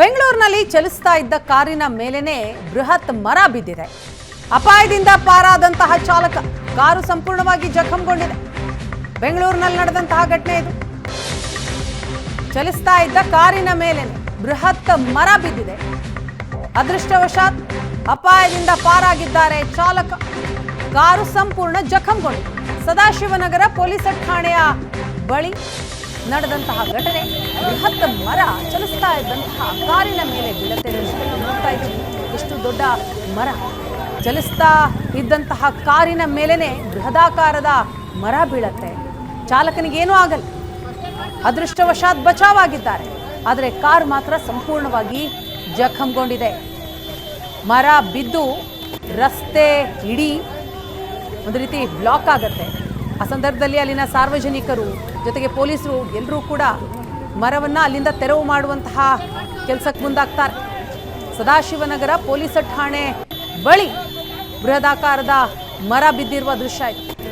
ಬೆಂಗಳೂರಿನಲ್ಲಿ ಚಲಿಸ್ತಾ ಇದ್ದ ಕಾರಿನ ಮೇಲೇನೆ ಬೃಹತ್ ಮರ ಬಿದ್ದಿದೆ. ಅಪಾಯದಿಂದ ಪಾರಾದಂತಹ ಚಾಲಕ ಕಾರು ಸಂಪೂರ್ಣವಾಗಿ ಜಖಂಗೊಂಡಿದೆ. ಬೆಂಗಳೂರಿನಲ್ಲಿ ನಡೆದಂತಹ ಘಟನೆ ಇದು. ಚಲಿಸ್ತಾ ಇದ್ದ ಕಾರಿನ ಮೇಲೇನೆ ಬೃಹತ್ ಮರ ಬಿದ್ದಿದೆ. ಅದೃಷ್ಟವಶಾತ್ ಅಪಾಯದಿಂದ ಪಾರಾಗಿದ್ದಾರೆ ಚಾಲಕ. ಕಾರು ಸಂಪೂರ್ಣ ಜಖಂಗೊಂಡಿದೆ. ಸದಾಶಿವನಗರ ಪೊಲೀಸ್ ಠಾಣೆಯ ಬಳಿ ನಡೆದಂತಹ ಘಟನೆ ಬೃಹತ್ ಮರ ಚಲಿಸ್ತಾ ಇದ್ದಂತಹ ಕಾರಿನ ಮೇಲೆ ಬೀಳುತ್ತೆ ನೋಡ್ತಾ ಇದ್ದೀವಿ. ಎಷ್ಟು ದೊಡ್ಡ ಮರ. ಚಲಿಸ್ತಾ ಇದ್ದಂತಹ ಕಾರಿನ ಮೇಲೇನೆ ಬೃಹದಾಕಾರದ ಮರ ಬೀಳತ್ತೆ. ಚಾಲಕನಿಗೇನೂ ಆಗಲ್ಲ. ಅದೃಷ್ಟವಶಾತ್ ಬಚಾವಾಗಿದ್ದಾರೆ. ಆದರೆ ಕಾರ್ ಮಾತ್ರ ಸಂಪೂರ್ಣವಾಗಿ ಜಖಂಗೊಂಡಿದೆ. ಮರ ಬಿದ್ದು ರಸ್ತೆ ಇಡೀ ಒಂದು ರೀತಿ ಬ್ಲಾಕ್ ಆಗತ್ತೆ. ಆ ಸಂದರ್ಭದಲ್ಲಿ ಅಲ್ಲಿನ ಸಾರ್ವಜನಿಕರು ಜೊತೆಗೆ ಪೊಲೀಸರು ಎಲ್ಲರೂ ಕೂಡ ಮರವನ್ನು ಅಲ್ಲಿಂದ ತೆರವು ಮಾಡುವಂತಹ ಕೆಲಸಕ್ಕೆ ಮುಂದಾಗ್ತಾರೆ. ಸದಾಶಿವನಗರ ಪೊಲೀಸ್ ಠಾಣೆ ಬಳಿ ಬೃಹದಾಕಾರದ ಮರ ಬಿದ್ದಿರುವ ದೃಶ್ಯ ಇದೆ